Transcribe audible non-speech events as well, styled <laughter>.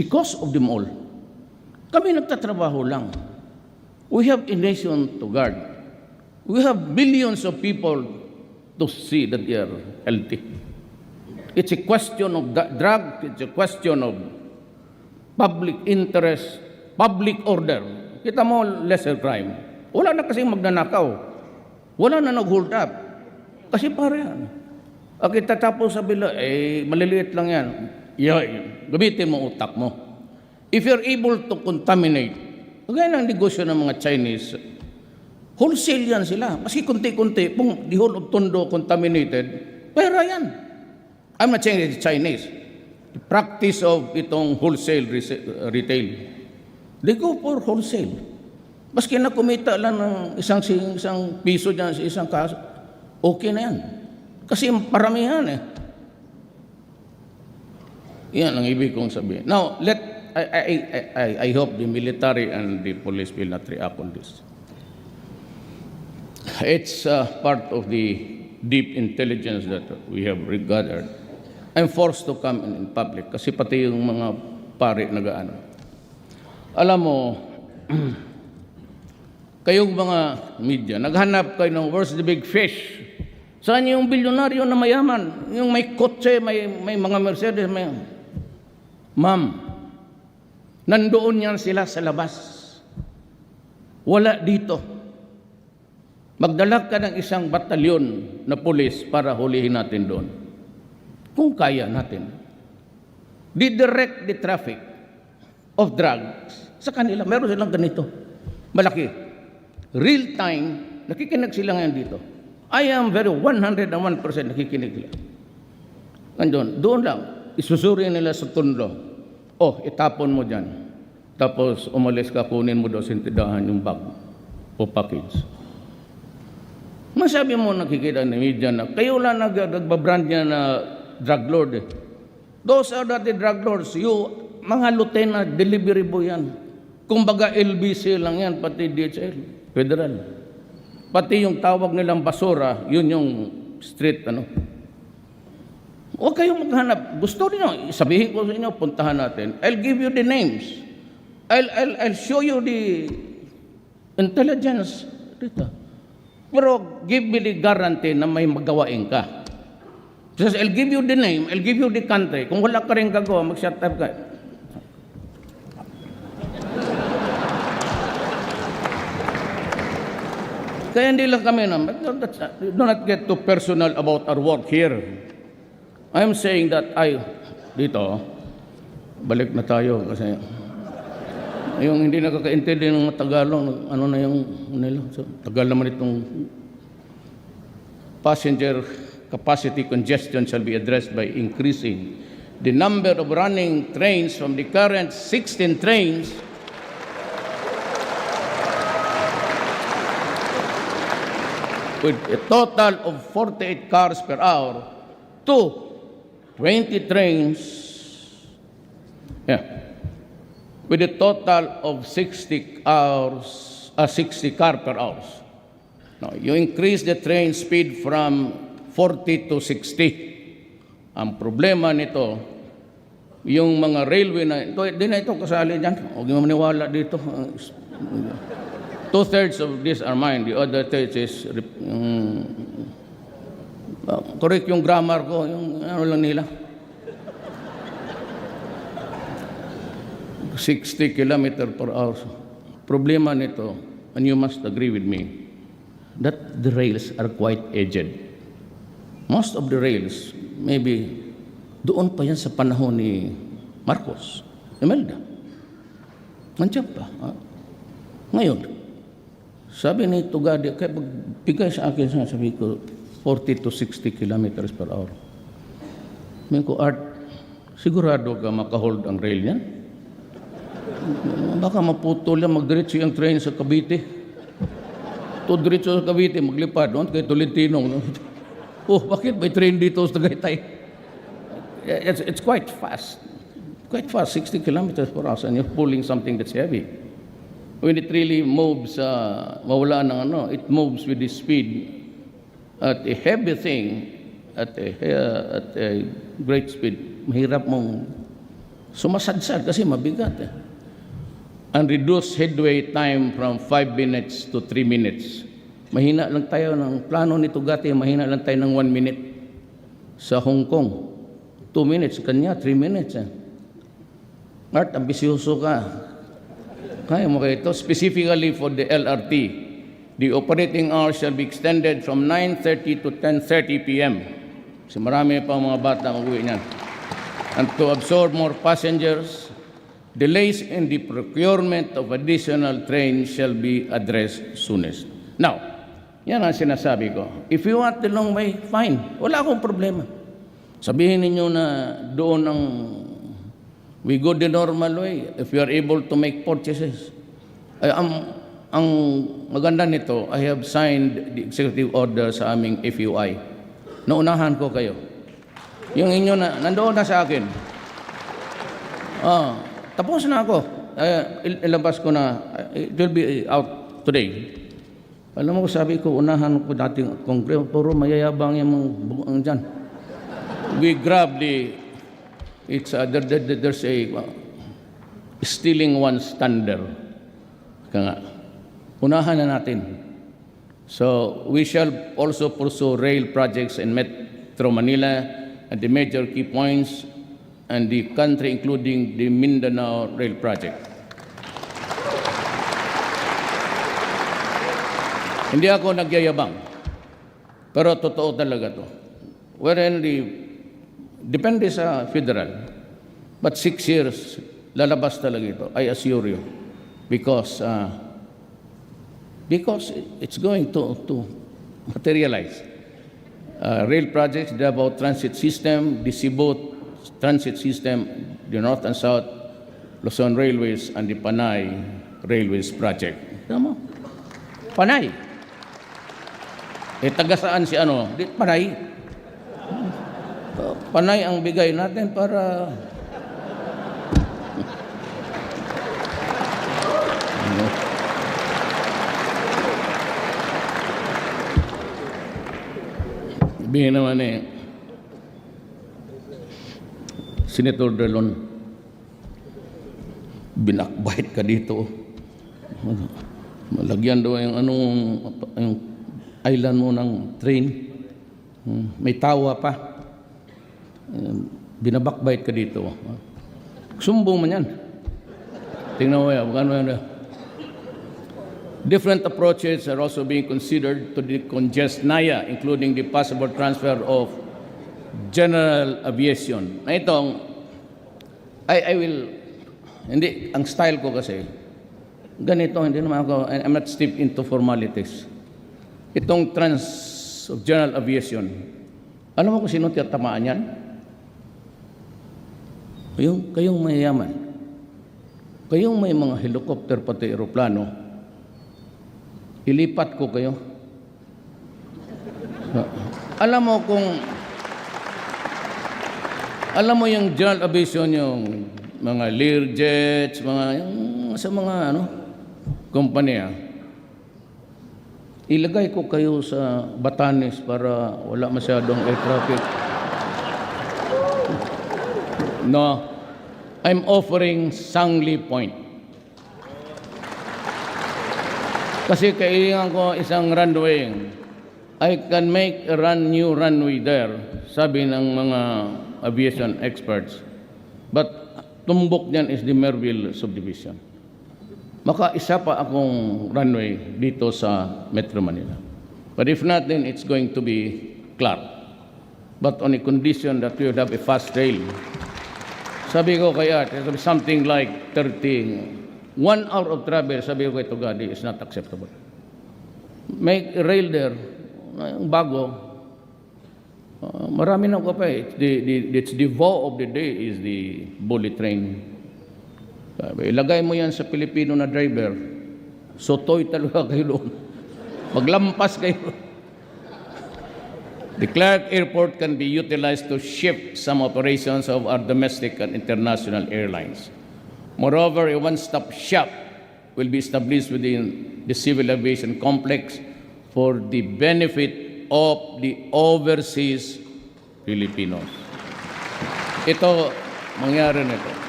because of them all. Kami nagtatrabaho lang. We have a nation to guard. We have millions of people to see that they are healthy. It's a question of drug, it's a question of public interest, public order. Kita mo, lesser crime. Wala na kasing magnanakaw. Wala na nag-hold up. Kasi para yan. Ang itatapos sa bila, eh, maliliit lang yan. Yeah, gamitin mo utak mo. If you're able to contaminate, kagaya ng negosyo ng mga Chinese, wholesale yan sila. Kasi kunti-kunti, pong the whole of Tondo contaminated, pera yan. I'm not saying it's Chinese. The practice of itong wholesale retail. They go for wholesale. Maski na kumita lang ng isang, isang piso dyan sa isang kaso, okay na yan. Kasi paramihan eh. Yan ang ibig kong sabihin. Now, let, I, I, I, I, I hope the military and the police will not react on this. It's uh, part of the deep intelligence that we have gathered. I'm forced to come in, in public kasi pati yung mga pare nagaano. Alam mo, <clears throat> kayong mga media, naghanap kayo ng where's the big fish? Saan yung bilyonaryo na mayaman? Yung may kotse, may, may mga Mercedes, may... Ma'am, nandoon yan sila sa labas. Wala dito. Magdala ka ng isang batalyon na pulis para hulihin natin doon. Kung kaya natin. Didirect the traffic of drugs sa kanila. Meron silang ganito. Malaki. Real time, nakikinig sila ngayon dito. I am very 101% nakikinig sila. Nandun, doon lang, isusuri nila sa tundo. Oh, itapon mo dyan. Tapos umalis ka, kunin mo daw sa tindahan yung bag o package. Masabi mo nakikita ng media na kayo lang nag nagbabrand niya na drug lord eh. Those are the drug lords. You, mga lieutenant, delivery boy yan. Kumbaga LBC lang yan, pati DHL, federal. Pati yung tawag nilang basura, yun yung street ano. Huwag kayong maghanap. Gusto niyo, sabihin ko sa inyo, puntahan natin. I'll give you the names. I'll, I'll, I'll show you the intelligence dito. Pero give me the guarantee na may magawain ka. Just, I'll give you the name, I'll give you the country. Kung wala ka rin gagawa, mag-shut up ka. Kaya hindi lang kami na, do not get too personal about our work here. I'm saying that I, dito, balik na tayo kasi yung hindi nakakaintindi ng Tagalog, ano na yung nila. So, tagal naman itong passenger capacity congestion shall be addressed by increasing the number of running trains from the current 16 trains with a total of 48 cars per hour to 20 trains yeah, with a total of 60 hours, uh, 60 car per hour. Now, you increase the train speed from 40 to 60. Ang problema nito, yung mga railway na, ito, di na ito kasali dyan. Huwag mo maniwala dito. Two-thirds of these are mine. The other thirds is, um, correct yung grammar ko, yung ano lang nila. 60 kilometer per hour. Problema nito, and you must agree with me, that the rails are quite aged. Most of the rails, maybe doon pa yan sa panahon ni Marcos, Imelda. Nandiyan pa. ah. Ngayon, sabi ni Tugadi, kaya pagbigay sa akin, sabi ko, 40 to 60 kilometers per hour. Sabi ko, Art, sigurado ka makahold ang rail yan? Baka maputol yan, magdiretso yung train sa Cavite. To diretso sa Cavite, maglipad doon kay Tolentino. <laughs> oh, bakit may train dito sa Tagaytay? It's, it's quite fast. Quite fast, 60 kilometers per hour, and you're pulling something that's heavy. When it really moves, uh, mawala ng ano, it moves with the speed at a heavy thing, at a, uh, at a great speed, mahirap mong Sumasadsad kasi mabigat eh. And reduce headway time from 5 minutes to 3 minutes. Mahina lang tayo ng plano ni Tugati, mahina lang tayo ng 1 minute. Sa Hong Kong, 2 minutes, kanya 3 minutes eh. Art, ambisyoso ka. Kaya mo kayo ito. Specifically for the LRT, the operating hours shall be extended from 9.30 to 10.30 p.m. Kasi marami pa mga bata mag-uwi niyan. And to absorb more passengers, delays in the procurement of additional trains shall be addressed soonest. Now, yan ang sinasabi ko. If you want the long way, fine. Wala akong problema. Sabihin ninyo na doon ang We go the normal way if you are able to make purchases. Ay, ang, ang maganda nito, I have signed the executive order sa aming FUI. Naunahan ko kayo. Yung inyo na, nandoon na sa akin. Ah, tapos na ako. Eh, il- ilabas ko na, eh, it will be out today. Alam mo, sabi ko, unahan ko dating kongreso, puro mayayabang yung mga buang dyan. We grab the It's uh, there, there- there's a uh, stealing one's thunder. Kaya nga, unahan na natin. So we shall also pursue rail projects in Metro Manila at the major key points and the country including the Mindanao Rail Project. Hindi ako nagyayabang. Pero totoo talaga to. Wherein the Depende sa federal. But six years, lalabas talaga ito. I assure you. Because, uh, because it's going to, to materialize. Uh, rail projects, about transit system, Cebu transit system, the North and South Luzon Railways, and the Panay Railways project. Tama? Panay. Eh, taga saan si ano? Di, Panay. Panay ang bigay natin para Sabihin naman eh, Senator Delon, binakbait ka dito. Malagyan daw yung anong yung island mo ng train. Hmm, May tawa pa. Binabakbait ka dito. Sumbong man yan. Tingnan mo yan, ano yan. Different approaches are also being considered to decongest NAYA, including the possible transfer of general aviation. Na itong, I, I will, hindi, ang style ko kasi, ganito, hindi naman ako, I'm not steeped into formalities. Itong trans of general aviation, alam mo kung sino tiyatamaan yan? Kayong, kayong mayayaman. Kayong may mga helicopter pati aeroplano, ilipat ko kayo. Alam mo kung alam mo yung general aviation yung mga Learjets, mga yung sa mga ano kumpanya. Ilagay ko kayo sa Batanes para wala masyadong air traffic. No, I'm offering Sangli Point. Kasi kailangan ko isang runway. I can make a run, new runway there, sabi ng mga aviation experts. But tumbok niyan is the Merville subdivision. Maka isa pa akong runway dito sa Metro Manila. But if not, then it's going to be Clark. But on a condition that we would have a fast rail. Sabi ko kaya, something like 30, one hour of travel, sabi ko kay Tugadi, is not acceptable. A rail there, yung bago, uh, marami na ko pa eh. It's the, the, it's the vow of the day is the bullet train. Sabi, ilagay mo yan sa Pilipino na driver, sotoy talaga kayo doon. <laughs> Maglampas kayo. The Clark Airport can be utilized to shift some operations of our domestic and international airlines. Moreover, a one-stop shop will be established within the civil aviation complex for the benefit of the overseas Filipinos. Ito, mangyari nito.